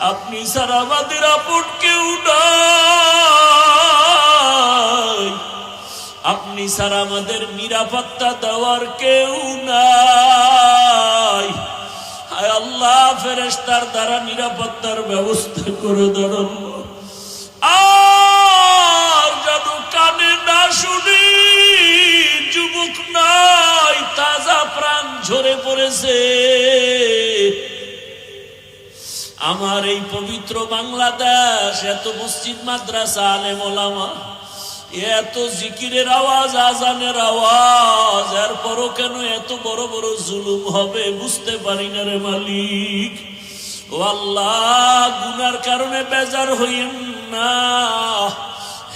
আপনি স্যার আমাদের আপন কেউ আপনি স্যার আমাদের নিরাপত্তা দেওয়ার কেউ নাই। আল্লাহ ফেরেস্তার দ্বারা নিরাপত্তার ব্যবস্থা করে আল্লাহ। আর যেন কানে না শুনি, যুবক নাই, তাজা প্রাণ ঝরে পড়েছে। আমার এই পবিত্র বাংলাদেশ, এত মসজিদ, মাদ্রাসা, আলেম ওলামা, এত জিকিরের আওয়াজ আজানের আওয়াজ, এরপরও কেন এত বড় বড় জুলুম হবে বুঝতে পারি না রে মালিক। ও আল্লাহ, গুনার কারণে বেজার হইন না।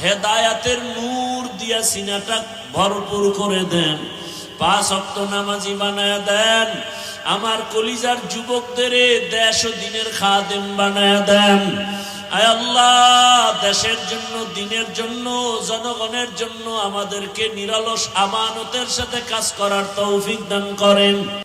হেদায়াতের নূর দিয়া সিনাটা ভরপুর করে দেন। পাঁচ অক্ট নামাজি বানায় দেন। আমার কলিজার যুবকদের দেশ ও দিনের খাদেম বানায় দেন। আয় আল্লাহ, দেশের জন্য, দিনের জন্য, জনগণের জন্য আমাদেরকে নিরলস আমানতের সাথে কাজ করার তৌফিক দান করেন।